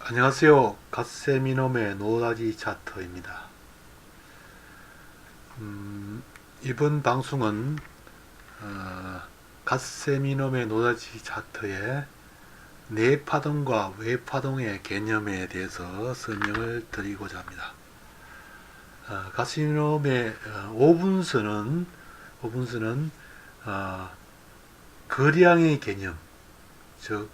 안녕하세요. 갓세미놈의 노다지 차트입니다. 음, 이번 방송은 어, 갓세미놈의 노다지 차트의 내파동과 외파동의 개념에 대해서 설명을 드리고자 합니다. 어, 갓세미놈의 어, 5분선은 5분선은 어, 거량의 개념, 즉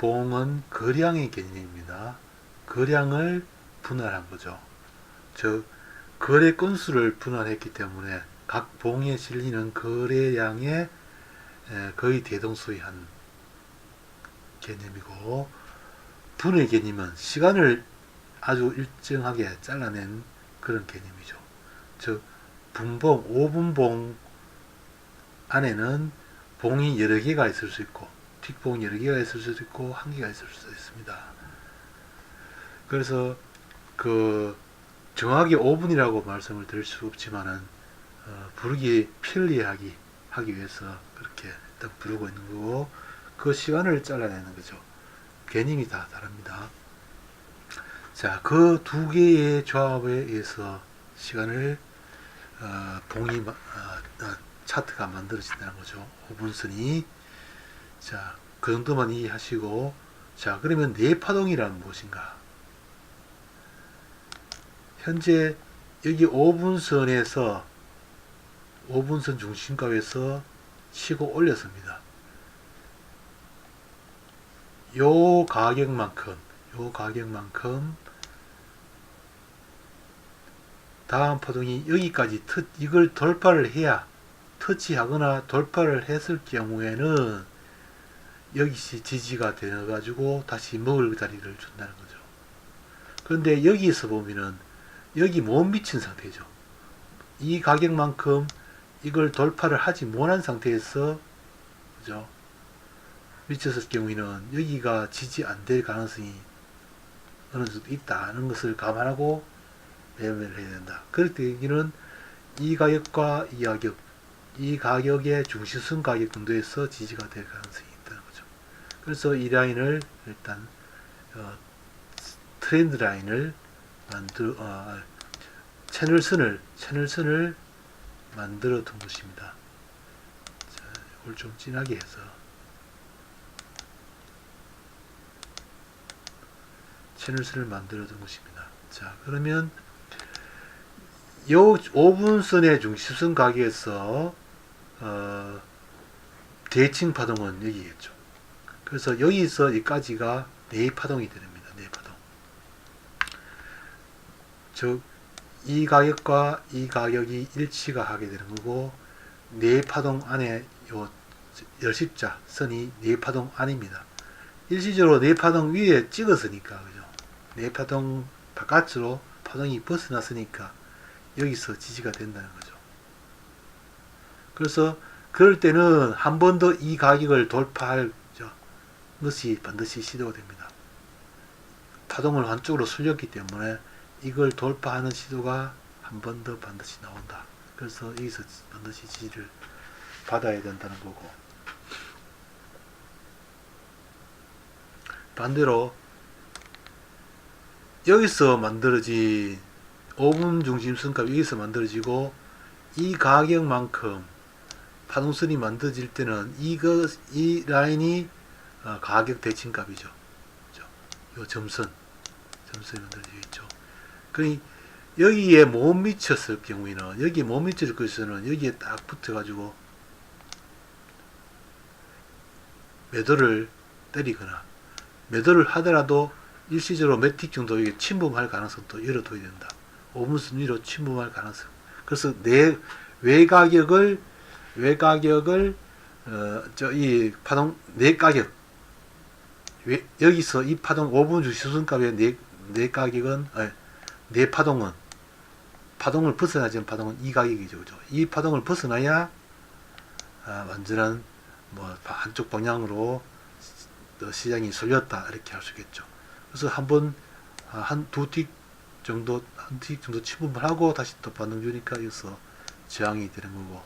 틱 봉은 거량의 개념입니다. 거량을 분할한 거죠. 즉 거래 건수를 분할했기 때문에 각 봉에 실리는 거래량의 에, 거의 대동소이한 개념이고 분의 개념은 시간을 아주 일정하게 잘라낸 그런 개념이죠. 즉 분봉, 5분봉 안에는 봉이 여러 개가 있을 수 있고 틱봉 여러 개가 있을 수도 있고 한 개가 있을 수도 있습니다. 그래서 그 정확히 5분이라고 말씀을 드릴 수 없지만은 어, 부르기 편리하기 하기 위해서 그렇게 일단 부르고 있는 거고 그 시간을 잘라내는 거죠. 개념이 다 다릅니다. 자, 그 두 개의 조합에 의해서 시간을 어, 봉이 마- 어, 어, 차트가 만들어진다는 거죠. 5분선이 자, 그 정도만 이해하시고, 자, 그러면 내파동이란 무엇인가? 현재 여기 5분선에서 5분선 중심값에서 치고 올렸습니다. 요 가격만큼, 요 가격만큼 다음 파동이 여기까지 트, 이걸 돌파를 해야 터치하거나 돌파를 했을 경우에는 여기서 지지가 되어가지고 다시 먹을 자리를 준다는 거죠. 그런데 여기서 보면은 여기 못 미친 상태죠. 이 가격만큼 이걸 돌파를 하지 못한 상태에서 그죠? 미쳤을 경우에는 여기가 지지 안 될 가능성이 어느 정도 있다는 것을 감안하고 매매를 해야 된다. 그럴 때 여기는 이 가격과 이 가격, 이 가격의 중시순 가격 정도에서 지지가 될 가능성이. 그래서 이 라인을 일단 어, 트렌드 라인을 만들 어, 채널 선을 채널 선을 만들어 둔 것입니다. 자, 이걸 좀 진하게 해서 채널 선을 만들어 둔 것입니다. 자, 그러면 요 5분선의 중심선 가격에서 어, 대칭 파동은 여기겠죠. 그래서 여기서 여기까지가 네 파동이 됩니다. 네 파동. 즉, 이 가격과 이 가격이 일치가 하게 되는 거고, 네 파동 안에 요 열십자 선이 네 파동 안입니다. 일시적으로 네 파동 위에 찍었으니까, 그죠? 네 파동 바깥으로 파동이 벗어났으니까, 여기서 지지가 된다는 거죠. 그래서, 그럴 때는 한 번 더 이 가격을 돌파할 것이 반드시 시도가 됩니다. 파동을 한쪽으로 쏠렸기 때문에 이걸 돌파하는 시도가 한 번 더 반드시 나온다. 그래서 여기서 반드시 지지를 받아야 된다는 거고. 반대로 여기서 만들어진 5분 중심 선값 여기서 만들어지고 이 가격만큼 파동선이 만들어질 때는 이거 이 라인이 어, 가격 대칭값이죠. 요 점선, 점선이 만들어져 있죠. 그 여기에 못 미쳤을 경우에는 여기 못 미칠 것에는 여기에 딱 붙어가지고 매도를 때리거나 매도를 하더라도 일시적으로 몇틱 정도 이게 침범할 가능성도 열어둬야 된다. 5분 순 위로 침범할 가능성. 그래서 내 외가격을 외가격을 어, 저이 파동 내 가격 왜, 여기서 이 파동 5분 주시순값의 내, 내 가격은 아니, 내 파동은 파동을 벗어나지 않은 파동은 이 가격이죠, 그죠? 이 파동을 벗어나야 아, 완전한 뭐 한쪽 방향으로 시- 시장이 쏠렸다 이렇게 할 수 있겠죠. 그래서 한번 아, 한두 틱 정도 한틱 정도 침범을 하고 다시 또 반등 주니까 여기서 저항이 되는 거고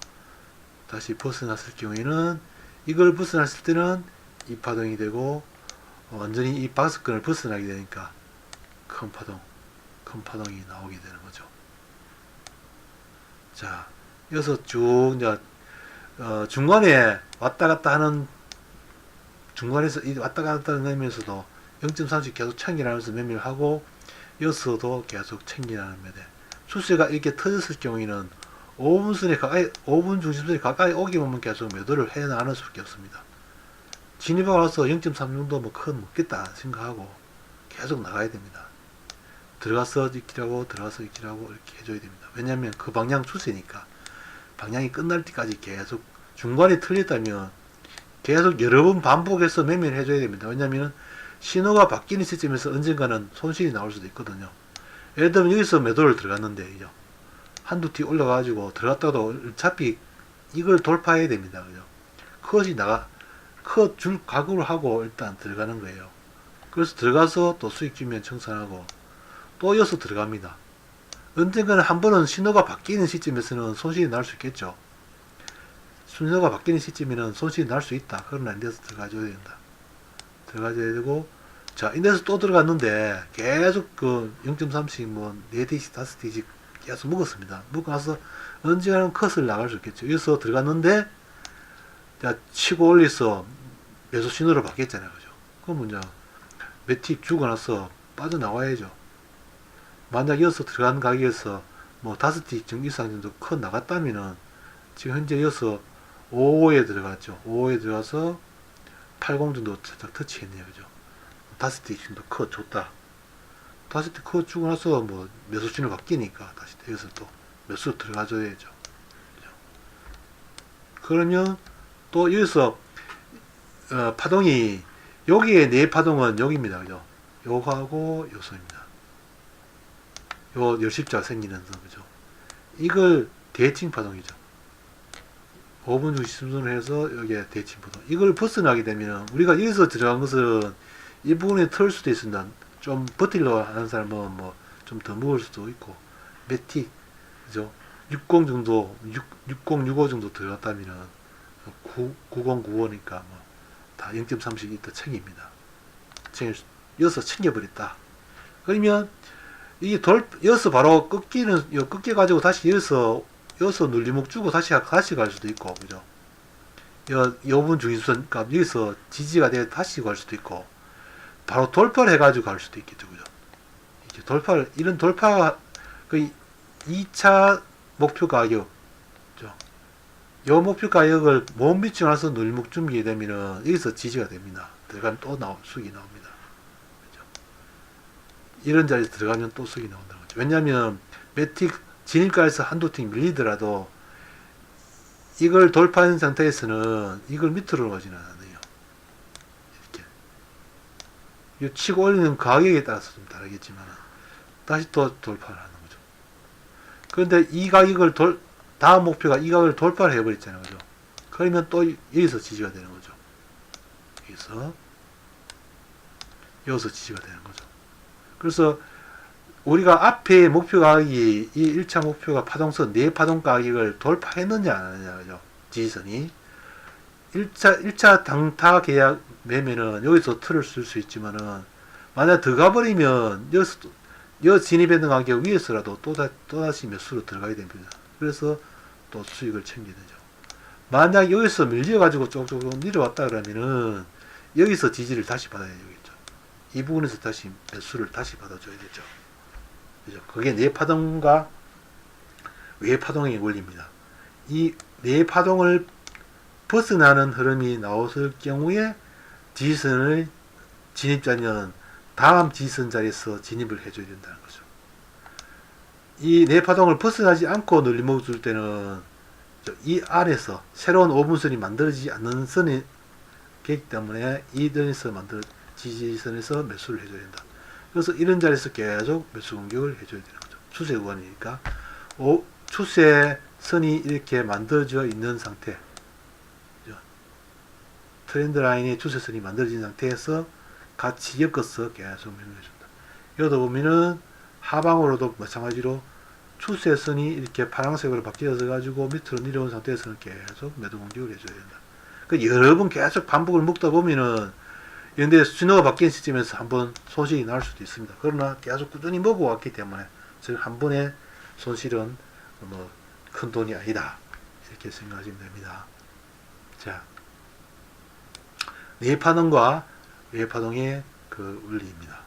다시 벗어났을 경우에는 이걸 벗어났을 때는 이 파동이 되고 완전히 이 박스권을 벗어나게 되니까 큰 파동, 큰 파동이 나오게 되는 거죠. 자, 여기서 쭉 이제 어, 중간에 왔다 갔다 하는 중간에서 이 왔다 갔다 하면서도 0.30 계속 챙기나면서 매매를 하고 여기서도 계속 챙기나는 매매. 추세가 이렇게 터졌을 경우에는 5분 선에 가까이 5분 중심선에 가까이 오기만 계속 매도를 해 나가는 수밖에 없습니다. 진입하고 나서 0.3 정도 뭐 큰 먹겠다 생각하고 계속 나가야 됩니다. 들어가서 익히라고 들어가서 익히라고 이렇게 해줘야 됩니다. 왜냐하면 그 방향 추세니까 방향이 끝날 때까지 계속 중간에 틀렸다면 계속 여러 번 반복해서 매매를 해줘야 됩니다. 왜냐하면 신호가 바뀌는 시점에서 언젠가는 손실이 나올 수도 있거든요. 예를 들면 여기서 매도를 들어갔는데 이죠. 한두 티 올라가가지고 들어갔다가도 어차피 이걸 돌파해야 됩니다. 그죠? 컷이 나가 컷줄 각오를 하고 일단 들어가는 거예요. 그래서 들어가서 또 수익 주면 청산하고 또 이어서 들어갑니다. 언젠가는 한 번은 신호가 바뀌는 시점에서는 손실이 날 수 있겠죠. 신호가 바뀌는 시점에는 손실이 날 수 있다. 그러나 인데서 들어가줘야 된다. 들어가줘야 되고 자 인데서 또 들어갔는데 계속 그 0.3씩 뭐 4대씩 5대씩 계속 먹었습니다. 먹고 나서 언젠가는 컷을 나갈 수 있겠죠. 여기서 들어갔는데 자 치고 올려서 매수 신호로 바뀌었잖아요. 그죠? 그럼 이제 몇팁 주고 나서 빠져나와야죠. 만약 여기서 들어간 가격에서 뭐 다섯 티 정도 이상 정도 컷 나갔다면은 지금 현재 여기서 5에 들어갔죠. 5에 들어가서 80 정도 살짝 터치했네요. 그죠? 다섯 티 정도 컷 줬다. 다섯 티컷 주고 나서 뭐 매수 신호 바뀌니까 다시 여기서 또 매수 들어가줘야죠. 그러면 또 여기서 어, 파동이 여기에 네 파동은 여기입니다. 그죠? 요거하고 요소입니다. 요 열십자가 생기는 선 그죠? 이걸 대칭 파동이죠. 5분 중심선을 해서 여기에 대칭 파동. 이걸 벗어나게 되면 우리가 여기서 들어간 것은 이 부분에 털 수도 있습니다. 좀 버틸러 하는 사람은 뭐 좀 더 먹을 수도 있고 메틱 그죠? 60 정도 6, 6065 정도 들어갔다면은 9, 9095니까 뭐 다 0.30 이터 챙깁니다. 챙길 수- 여기서 챙겨버렸다. 그러면 이게 돌 여기서 바로 꺾이는 요 꺾여 가지고 다시 여기서 여기서 눌림목 주고 다시 다시 갈 수도 있고 그죠? 여 요분 중심선 값 여기서 지지가 돼 다시 갈 수도 있고 바로 돌파를 해가지고 갈 수도 있겠죠 그죠? 이제 돌파를 이런 돌파 그 2차 목표 가격 그죠? 요 목표 가격을 못 미치고 나서 눌림목 준비게 되면은 여기서 지지가 됩니다. 들어가면 또 나오 수익이 나옵니다. 그죠? 이런 자리에 들어가면 또 수익이 나온다는 거죠. 왜냐하면 매틱 진입가에서 한두 팀 밀리더라도 이걸 돌파한 상태에서는 이걸 밑으로 가지는 않아요. 이렇게. 이 치고 올리는 가격에 따라서 좀 다르겠지만 다시 또 돌파를 하는 거죠. 그런데 이 가격을 돌, 다음 목표가 이 가격을 돌파를 해버렸잖아요. 그죠? 그러면 또 여기서 지지가 되는 거죠. 여기서 여기서 지지가 되는 거죠. 그래서 우리가 앞에 목표 가격이 이 1차 목표가 파동선 네 파동 가격을 돌파했느냐 안 하느냐 그죠? 지지선이 1차 1차 당타 계약 매매는 여기서 틀을 쓸 수 있지만은 만약 들어가 버리면 여기서 또- 여 진입했는 가격 위에서라도 또다 또다시 매수로 들어가야 됩니다. 그래서 또 수익을 챙겨야 되죠. 만약 여기서 밀려 가지고 조금 내려왔다 그러면은 여기서 지지를 다시 받아야 되겠죠. 이 부분에서 다시 매수를 다시 받아줘야 되죠. 그죠? 그게 내 파동과 외 파동의 원리입니다. 이 내 파동을 벗어나는 흐름이 나왔을 경우에 지지선을 진입자는 다음 지지선 자리에서 진입을 해줘야 된다는 거죠. 이 내 파동을 벗어나지 않고 늘림목 줄 때는 저이 안에서 새로운 5분선이 만들어지지 않는 선이 기 때문에 이 선에서 만들 지지선에서 매수를 해줘야 된다. 그래서 이런 자리에서 계속 매수 공격을 해줘야 되는 거죠. 추세 구간이니까 오, 추세 선이 이렇게 만들어져 있는 상태? 트렌드 라인의 추세선이 만들어진 상태에서 같이 엮어서 계속 매매해준다. 여기도 보면은 하방으로도 마찬가지로 추세선이 이렇게 파란색으로 바뀌어서 가지고 밑으로 내려온 상태에서는 계속 매도 공격을 해줘야 된다. 그 여러 번 계속 반복을 먹다 보면은 그런데 신호가 바뀐 시점에서 한번 손실이 날 수도 있습니다. 그러나 계속 꾸준히 먹어왔기 때문에 즉 한 번의 손실은 뭐 큰 돈이 아니다 이렇게 생각하시면 됩니다. 자, 내파동과 외파동의 그 원리입니다.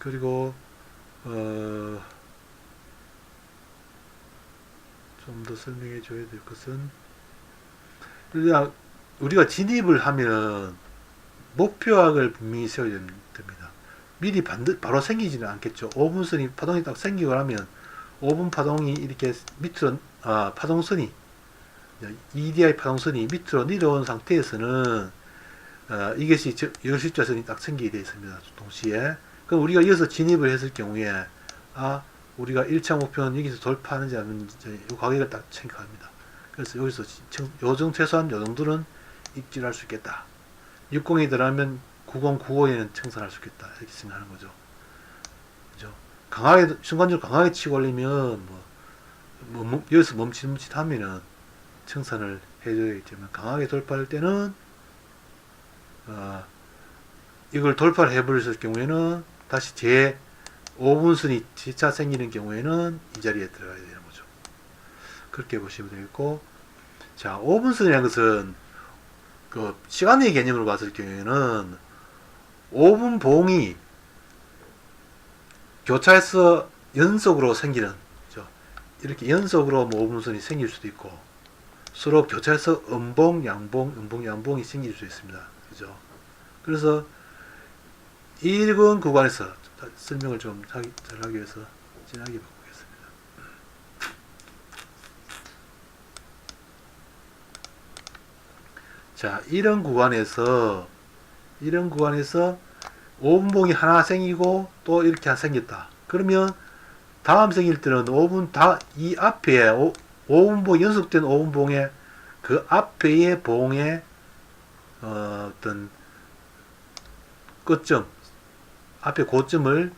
그리고 어, 좀 더 설명해 줘야 될 것은 우리가, 우리가 진입을 하면 목표학을 분명히 세워야 됩니다. 미리 반드, 바로 생기지는 않겠죠. 5분선이 파동이 딱 생기고 나면 5분 파동이 이렇게 밑으로 아, 파동선이 EDI 파동선이 밑으로 내려온 상태에서는 어, 이것이 열실자선이 딱 생기게 되어 있습니다. 동시에 그럼 우리가 여기서 진입을 했을 경우에 아 우리가 1차 목표는 여기서 돌파하는지 아닌지 이 가격을 딱 체크합니다. 그래서 여기서 청- 요정 최소한 요 정도는 입질할 수 있겠다. 60이 들어가면 9095에는 청산할 수 있겠다. 이렇게 생각하는 거죠. 그죠? 강하게 순간적으로 강하게 치고 올리면 뭐, 뭐, 뭐 여기서 멈칫멈칫 하면은 청산을 해줘야겠지만 강하게 돌파할 때는 어, 이걸 돌파를 해버렸을 경우에는 다시 제 5분선이 재차 생기는 경우에는 이 자리에 들어가야 되는 거죠. 그렇게 보시면 되겠고, 자, 5분선이라는 것은 그 시간의 개념으로 봤을 경우에는 5분 봉이 교차해서 연속으로 생기는 그죠? 이렇게 연속으로 뭐 5분선이 생길 수도 있고 서로 교차해서 음봉, 양봉, 음봉, 양봉이 생길 수 있습니다. 그죠? 그래서 이건 구간에서 설명을 좀 하기, 잘 하기 위해서 진하게 바꾸겠습니다. 자, 이런 구간에서 이런 구간에서 5분봉이 하나 생기고 또 이렇게 생겼다. 그러면 다음 생길 때는 5분 다 이 앞에 5, 5분봉 연속된 5분봉의 그 앞에의 봉의 어, 어떤 끝점 앞에 고점을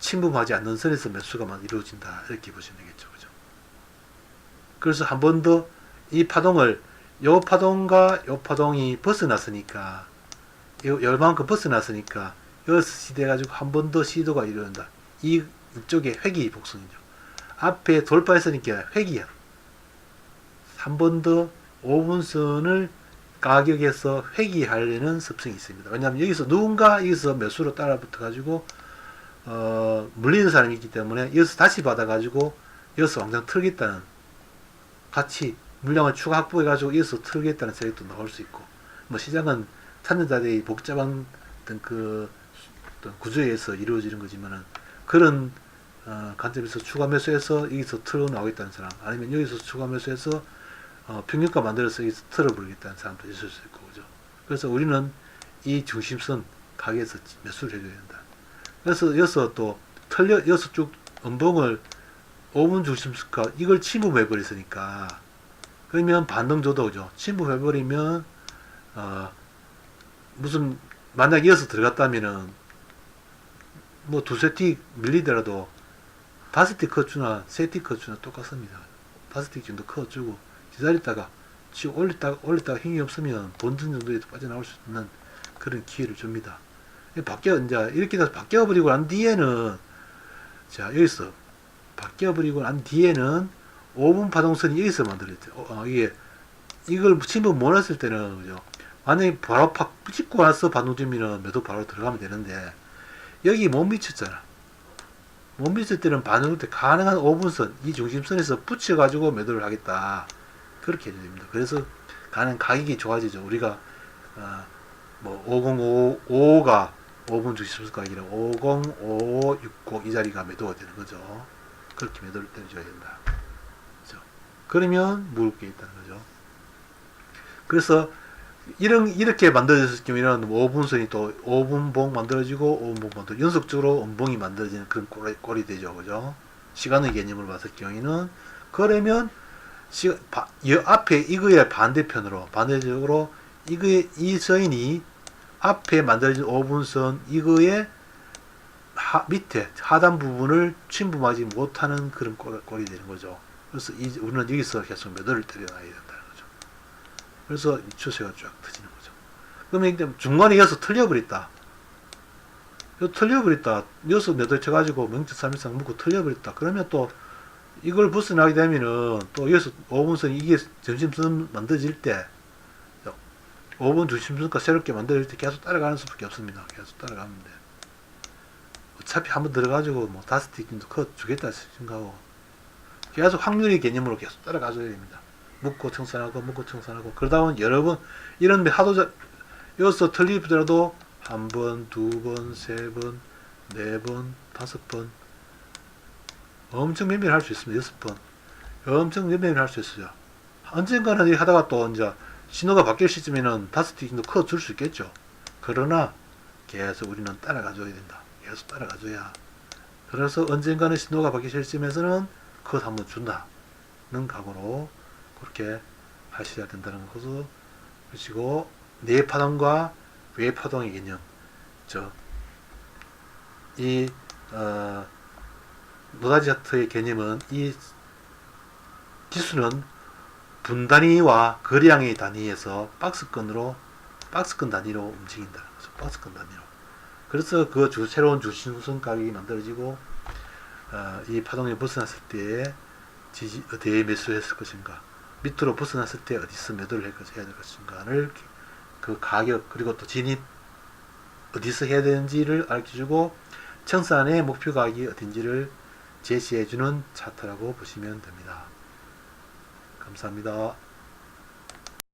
침범하지 않는 선에서 매수가 이루어진다 이렇게 보시면 되겠죠. 그죠? 그래서 한 번 더 이 파동을 요 파동과 요 파동이 벗어났으니까 요 열만큼 벗어났으니까 여기서 시대 가지고 한 번 더 시도가 이루어진다. 이 이쪽에 회귀 복선이죠. 앞에 돌파했으니까 회귀야. 한 번 더 5분선을 가격에서 회귀하려는 습성이 있습니다. 왜냐하면 여기서 누군가 여기서 매수로 따라붙어 가지고 어, 물리는 사람이 있기 때문에 여기서 다시 받아 가지고 여기서 왕창 틀겠다는 같이 물량을 추가 확보해 가지고 여기서 틀겠다는 세력도 나올 수 있고 뭐 시장은 찾는 자들이 복잡한 어떤 그 어떤 구조에 의해서 이루어지는 거지만은 그런 어, 관점에서 추가 매수해서 여기서 틀어 나오겠다는 사람 아니면 여기서 추가 매수해서 어, 평균가 만들어서 여기서 틀어버리겠다는 사람도 있을 수 있고 그죠. 그래서 우리는 이 중심선 가게에서 매수를 해줘야 된다. 그래서 여기서 또 틀려 여기서 쭉 음봉을 5분 중심선가 이걸 침범해 버렸으니까 그러면 반등 줘도 그죠. 침범해 버리면 어, 무슨 만약 이어서 들어갔다면은 뭐 두세 티 밀리더라도 다섯 티 커주나 세티 커주나 똑같습니다. 다섯 티 정도 커주고 기다렸다가 치고 올렸다가 올렸다가 힘이 없으면 본전 정도에도 빠져나올 수 있는 그런 기회를 줍니다. 바뀌어 이제 이렇게 돼서 바뀌어 버리고 난 뒤에는 자 여기서 바뀌어 버리고 난 뒤에는 5분 파동선이 여기서 만들어졌죠. 어, 어, 이게 이걸 침범 못 했을 때는 그죠. 만약에 바로 팍 찍고 와서 반동점이면 매도 바로 들어가면 되는데 여기 못 미쳤잖아. 못 미칠 때는 반응 때 가능한 5분선 이 중심선에서 붙여가지고 매도를 하겠다. 그렇게 해야 됩니다. 그래서 가는 가격이 좋아지죠. 우리가 어, 뭐 5055가 5분 주식 가격이라 505560 이 자리가 매도가 되는 거죠. 그렇게 매도를 때려줘야 된다. 그죠? 그러면 무릎 게 있다는 거죠. 그래서 이런 이렇게 만들어졌을 경우에는 5분선이 또 5분봉 만들어지고 5분봉 만들 연속적으로 음봉이 만들어지는 그런 꼴이, 꼴이 되죠. 그죠? 시간의 개념으로 봤을 경우에는 그러면 시, 바, 이 앞에 이거의 반대편으로 반대적으로 이거의 이 서인이 앞에 만들어진 5분선 이거의 하, 밑에 하단 부분을 침범하지 못하는 그런 꼴, 꼴이 되는 거죠. 그래서 이, 우리는 여기서 계속 매도를 때려놔야 된다는 거죠. 그래서 이 추세가 쫙 터지는 거죠. 그러면 중간에 이어서 틀려버렸다. 요 틀려버렸다. 여기서 매도 쳐가지고 명치 3일상 묶고 틀려버렸다. 그러면 또 이걸 벗어나게 되면은 또 여기서 5분선 이게 점심선 만들어질 때 5분 중심선가 새롭게 만들어질 때 계속 따라가는 수밖에 없습니다. 계속 따라가면 돼. 어차피 한번 들어가지고 뭐 다섯 티킹도 커 주겠다 생각하고 계속 확률의 개념으로 계속 따라가줘야 됩니다. 묶고 청산하고 묶고 청산하고 그러다 보면 여러 번 이런 데 하도 자, 여기서 틀리더라도 한 번, 두 번, 세 번, 네 번, 다섯 번 엄청 매매를 할수 있습니다. 여섯 번 엄청 매매를 할수 있어요. 언젠가는 이 하다가 또 이제 신호가 바뀔 시점에는 다섯 티킹도 커 줄 수 있겠죠. 그러나 계속 우리는 따라가줘야 된다. 계속 따라가줘야. 그래서 언젠가는 신호가 바뀔 시점에서는 컷 한번 준다는 각오로 그렇게 하셔야 된다는 것을 보시고 내 파동과 외 파동의 개념, 저이 어, 노다지 차트의 개념은 이 지수는 분단위와 거리량의 단위에서 박스권으로 박스권 단위로 움직인다. 그래서 박스권 단위로. 그래서 그 주, 새로운 주신선 가격이 만들어지고 어, 이 파동이 벗어났을 때에 지지, 어디에 매수했을 것인가 밑으로 벗어났을 때 어디서 매도를 해야 될 것인가를 그 가격 그리고 또 진입 어디서 해야 되는지를 알려주고 청산의 목표 가격이 어딘지를 제시해주는 차트라고 보시면 됩니다. 감사합니다.